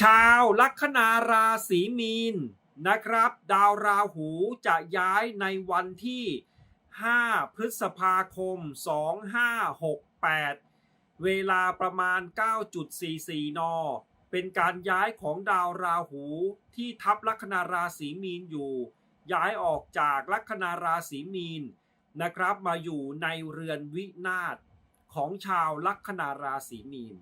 ชาวลัคนาราศีมีนนะครับ ดาวราหูจะย้ายในวันที่ 5 พฤษภาคม 2568 เวลาประมาณ 9.44 น เป็นการย้ายของดาวราหูที่ทับลัคนาราศีมีนอยู่ ย้ายออกจากลัคนาราศีมีนนะครับ มาอยู่ในเรือนวินาศของชาวลัคนาราศีมีน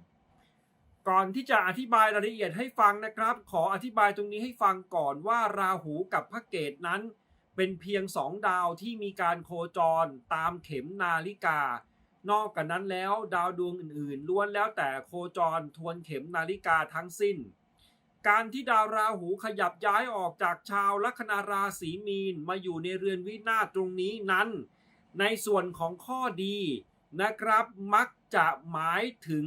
ก่อนที่จะอธิบายรายละเอียดให้ฟังนะครับ ขออธิบายตรงนี้ให้ฟังก่อนว่าราหูกับพระเกตนั้น เป็นเพียงสองดาวที่มีการโคจรตามเข็มนาฬิกา นอกจากนั้นแล้วดาวดวงอื่นๆ ล้วนแล้วแต่โคจรทวนเข็มนาฬิกาทั้งสิ้น การที่ดาวราหูขยับย้ายออกจากชาวลัคนาราศีมีนมาอยู่ในเรือนวินาศตรงนี้นั้น ในส่วนของข้อดีนะครับมักจะหมายถึง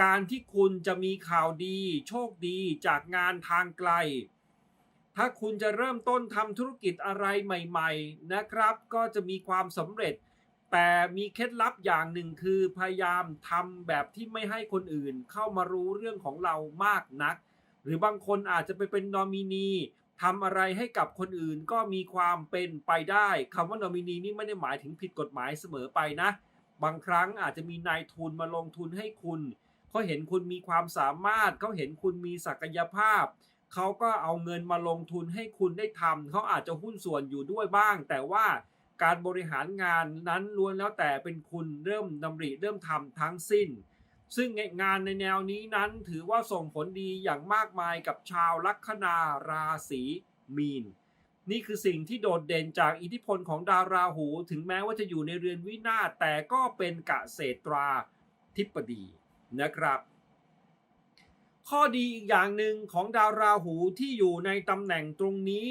การที่คุณจะมีข่าวดี โชคดีจากงานทางไกล ถ้าคุณจะเริ่มต้นทำธุรกิจอะไรใหม่ๆ นะครับ ก็จะมีความสำเร็จ แต่มีเคล็ดลับอย่างหนึ่งคือพยายามทำแบบที่ไม่ให้คนอื่นเข้ามารู้เรื่องของเรามากนัก หรือบางคนอาจจะไปเป็นนอมินีทำอะไรให้กับคนอื่นก็มีความเป็นไปได้คำว่านอมินีนี่ไม่ได้หมายถึงผิดกฎหมายเสมอไปนะ บางครั้งอาจจะมีนายทุนมาลงทุนให้คุณ เขาเห็นคุณมีความสามารถเขาเห็นคุณมีศักยภาพเขาก็เอาเงินมาลงทุนให้คุณได้ทำเขาอาจจะหุ้นส่วนอยู่ด้วยบ้าง แต่ว่าการบริหารงานนั้นล้วนแล้วแต่เป็นคุณเริ่มดำริเริ่มทำทั้งสิ้น ซึ่งงานในแนวนี้นั้นถือว่าส่งผลดีอย่างมากมายกับชาวลัคนาราศีมีน นี่คือสิ่งที่โดดเด่นจากอิทธิพลของดาวราหู ถึงแม้ว่าจะอยู่ในเรือนวินาศแต่ก็เป็นกะเศรษตราธิปดี นะครับ ข้อดีอีกอย่างหนึ่งของดาวราหูที่อยู่ในตำแหน่งตรงนี้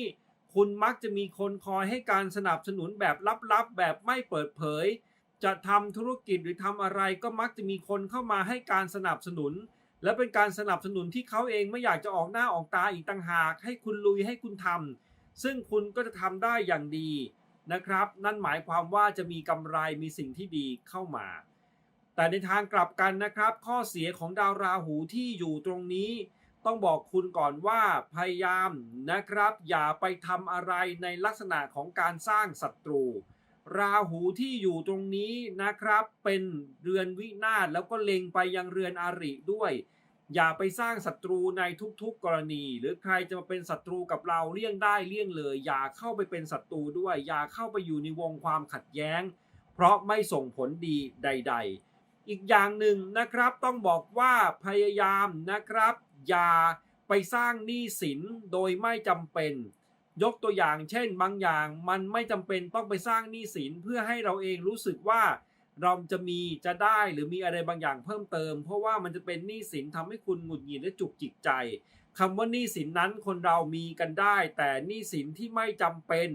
คุณมักจะมีคนคอยให้การสนับสนุนแบบลับๆ แบบไม่เปิดเผย จะทำธุรกิจหรือทำอะไรก็มักจะมีคนเข้ามาให้การสนับสนุน และเป็นการสนับสนุนที่เขาเองไม่อยากจะออกหน้าออกตาอีกต่างหาก ให้คุณลุยให้คุณทำซึ่งคุณก็จะทำได้อย่างดีนะครับ นั่นหมายความว่าจะมีกำไรมีสิ่งที่ดีเข้ามา แต่ในทางกลับกันนะครับ ข้อเสียของดาวราหูที่อยู่ตรงนี้ ต้องบอกคุณก่อนว่าพยายามนะครับ อย่าไปทำอะไรในลักษณะของการสร้างศัตรู ราหูที่อยู่ตรงนี้นะครับ เป็นเรือนวินาศแล้วก็เล็งไปยังเรือนอาริด้วย อย่าไปสร้างศัตรูในทุกๆกรณี หรือใครจะมาเป็นศัตรูกับเราเลี่ยงได้เลี่ยงเลย อย่าเข้าไปเป็นศัตรูด้วย อย่าเข้าไปอยู่ในวงความขัดแย้ง เพราะไม่ส่งผลดีใด ๆ อีกอย่างหนึ่งนะครับต้องบอกว่าพยายามนะครับ อย่าไปสร้างหนี้สินโดยไม่จำเป็น ยกตัวอย่างเช่นบางอย่างมันไม่จำเป็นต้องไปสร้างหนี้สินเพื่อให้เราเองรู้สึกว่าเราจะมีจะได้หรือมีอะไรบางอย่างเพิ่มเติม เพราะว่ามันจะเป็นหนี้สินทำให้คุณหงุดหงิดและจุกจิกใจคำว่าหนี้สินนั้นคนเรามีกันได้ แต่หนี้สินที่ไม่จำเป็น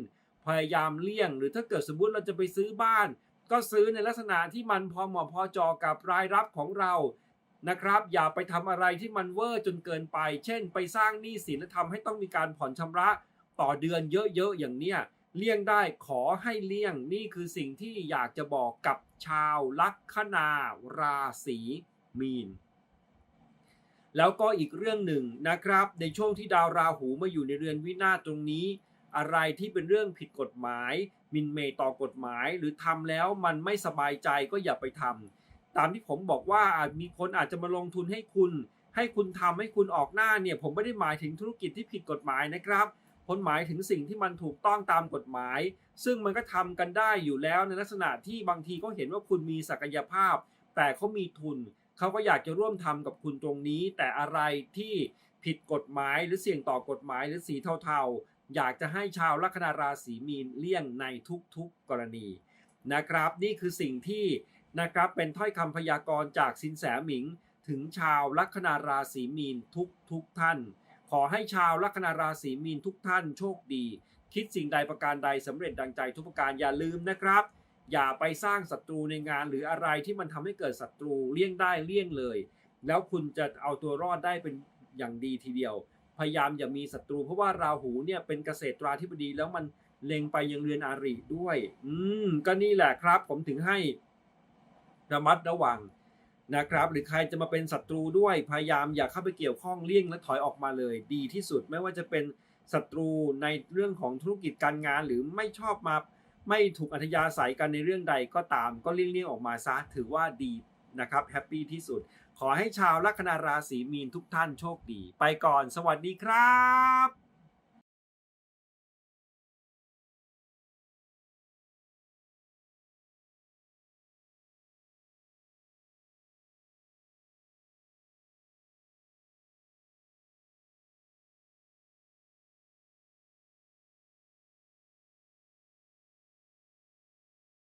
พยายามเลี่ยง หรือถ้าเกิดสมมติเราจะไปซื้อบ้าน ก็ซื้อในลักษณะที่มันพอเหมาะพอจอกับรายรับของเรานะครับ อย่าไปทำอะไรที่มันเวอร์จนเกินไป เช่น ไปสร้างหนี้สินและทำให้ต้องมีการผ่อนชำระต่อเดือนเยอะๆอย่างเนี้ยเลี่ยงได้ขอให้เลี่ยงนี่คือสิ่งที่อยากจะบอกกับชาวลัคนาราศีมีน แล้วก็อีกเรื่องหนึ่งนะครับ ในช่วงที่ดาวราหูมาอยู่ในเรือนวินาศตรงนี้ อะไรที่เป็นเรื่องผิดกฎหมาย มินเมย์ต่อกฎหมาย หรือทำแล้วมันไม่สบายใจก็อย่าไปทำตามที่ผมบอกว่าอาจมีคนอาจจะมาลงทุนให้คุณ ให้คุณทำให้คุณออกหน้าเนี่ยผมไม่ได้หมายถึงธุรกิจที่ผิดกฎหมายนะครับผมหมายถึงสิ่งที่มันถูกต้องตามกฎหมาย ซึ่งมันก็ทำกันได้อยู่แล้วในลักษณะที่บางทีก็เห็นว่าคุณมีศักยภาพ แต่เขามีทุนเขาก็อยากจะร่วมทำกับคุณตรงนี้ แต่อะไรที่ผิดกฎหมายหรือเสี่ยงต่อกฎหมายหรือสีเทาๆ อยากจะให้ชาวลัคนาราศีมีนเลี่ยงในทุกๆกรณีนะครับ นี่คือสิ่งที่นะครับเป็นถ้อยคำพยากรณ์จากสินแสหมิง ถึงชาวลัคนาราศีมีนทุกๆท่าน ขอให้ชาวลัคนาราศีมีนทุกท่านโชคดี คิดสิ่งใดประการใดสำเร็จดังใจทุกประการอย่าลืมนะครับ อย่าไปสร้างศัตรูในงานหรืออะไรที่มันทำให้เกิดศัตรูเลี่ยงได้เลี่ยงเลย แล้วคุณจะเอาตัวรอดได้เป็นอย่างดีทีเดียว พยายามอย่ามีศัตรู เพราะว่าราหูเนี่ยเป็นเกษตราธิบดีแล้วมันเล็งไปยังเรือนอาริด้วย อืมก็นี่แหละครับ ผมถึงให้ระมัดระวังนะครับ หรือใครจะมาเป็นศัตรูด้วยพยายามอย่าเข้าไปเกี่ยวข้องเลี่ยงและถอยออกมาเลย ดีที่สุดไม่ว่าจะเป็นศัตรูในเรื่องของธุรกิจการงาน หรือไม่ชอบมาไม่ถูกอัธยาศัยกันในเรื่องใดก็ตาม ก็เลี่ยงๆออกมาซะถือว่าดีนะครับแฮปปี้ที่สุด ขอให้ชาวลัคนาราศีมีนทุกท่านโชคดี ไปก่อนสวัสดีครับ